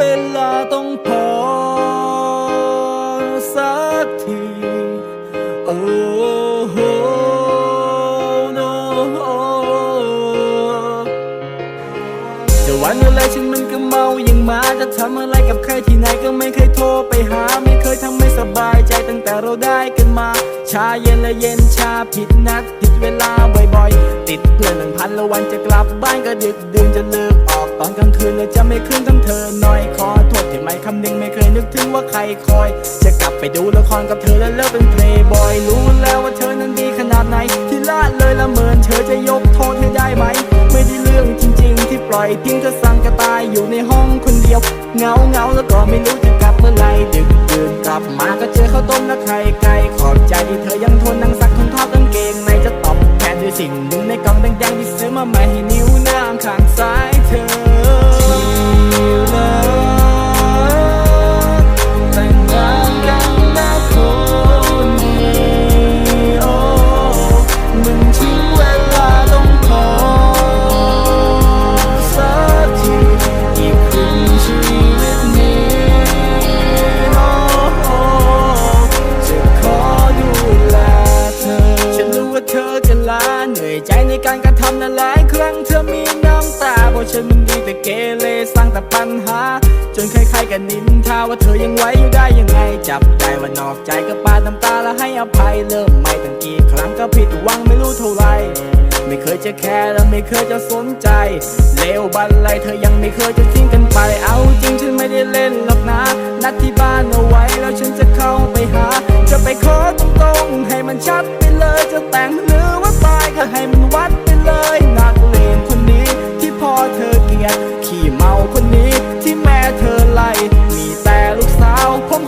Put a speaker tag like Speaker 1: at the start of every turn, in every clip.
Speaker 1: เวลาต้องพอสักทีโอ้โห no จะวันอะไรฉันมันก็เมาอย่างมาจะทำอะไรกับใครที่ไหนก็ไม่เคยโทรไปหา ไม่เคยทำให้สบายใจตั้งแต่เราได้กันมา ชาเย็นและเย็นชาผิดนัดผิดเวลาบ่อยๆ ติดเพื่อนหนึ่งพันละวันจะกลับบ้านก็ดึกดื่นจะเลิกออก ตอนกลางคืนเลยจะไม่คืนทั้งเธอหน่อยขอโทษที่ไม่คำนึงไม่เคยนึกถึงว่าใครคอย จะกลับไปดูละครกับเธอแล้วเลิกเป็นเพลย์บอยรู้แล้วว่าเธอนั้นดีขนาดไหน ที่ละเลยละเมินเธอจะยกโทษให้ได้ไหม ไม่ได้เรื่องจริง ๆ ที่ปล่อยทิ้งเธอสั่งกระตายอยู่ในห้องคนเดียวเงาเงาแล้วก็ไม่รู้จะกลับเมื่อไหรดึกดื่นกลับมาก็เจอข้าวต้มและไข่ไก่ขอบใจที่เธอยังทนนั่งซักทนทอดกางเกงในจะตอบแทนด้วยสิ่งหนึ่งในกล่องแดงๆที่ซื้อมาใหม่ให้นิ้วน้ำข้างซ้าย ในการกระทำนั้นหลายครั้งเธอมีน้ำตาเพราะฉันมันดีแต่เกเรสร้างแต่ปัญหา จนใครๆกันนินทาว่าเธอยังไหวอยู่ได้ยังไง จับใจว่านอกใจก็ปาดน้ำตาแล้วให้อภัยเริ่มใหม่ตั้งกี่ครั้งก็ผิดหวังไม่รู้เท่าไรไม่เคยจะแคร์และไม่เคยจะสนใจ เลวบันไลเธอยังไม่เคยจะทิ้งกันไป เอาจริงฉันไม่ได้เล่นหรอกนะ นัดที่บ้านเอาไว้แล้วฉันจะเข้าไปหา จะไปขอตรงๆให้มันชัดไปเลยจะแต่งหรือว่าตายก็ให้มัน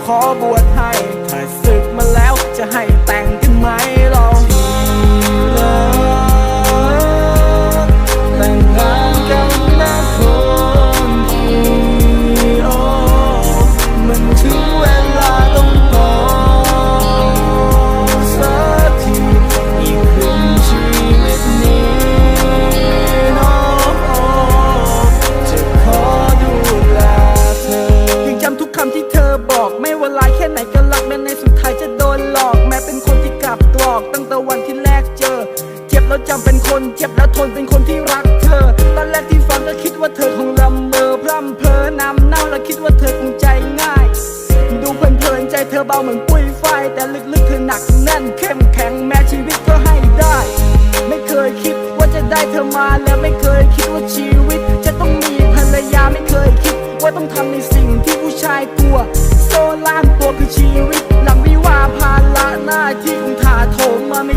Speaker 1: ขอบวช กเจอ เจ็บแล้วจำเป็นคน เจ็บแล้วทนเป็นคนที่รักเธอ ตอนแรกที่ฟังก็คิดว่าเธอคงลำเมอพร่ำเพ้อนำเน่าและคิดว่าเธอคงใจง่าย ดูเพลินๆใจเธอเบาเหมือนปุ้ยไฟ แต่ลึกๆเธอหนักแน่นเข้มแข็งแม้ชีวิตก็ให้ได้ ไม่เคยคิดว่าจะได้เธอมาและไม่เคยคิดว่าชีวิต จะต้องมีภรรยาไม่เคยคิด ว่าต้องทำในสิ่งที่ผู้ชายกลัวโซล่ามตัวคือชีวิตหลังวิวาภาระหน้าที่คงถาโถมมาไม่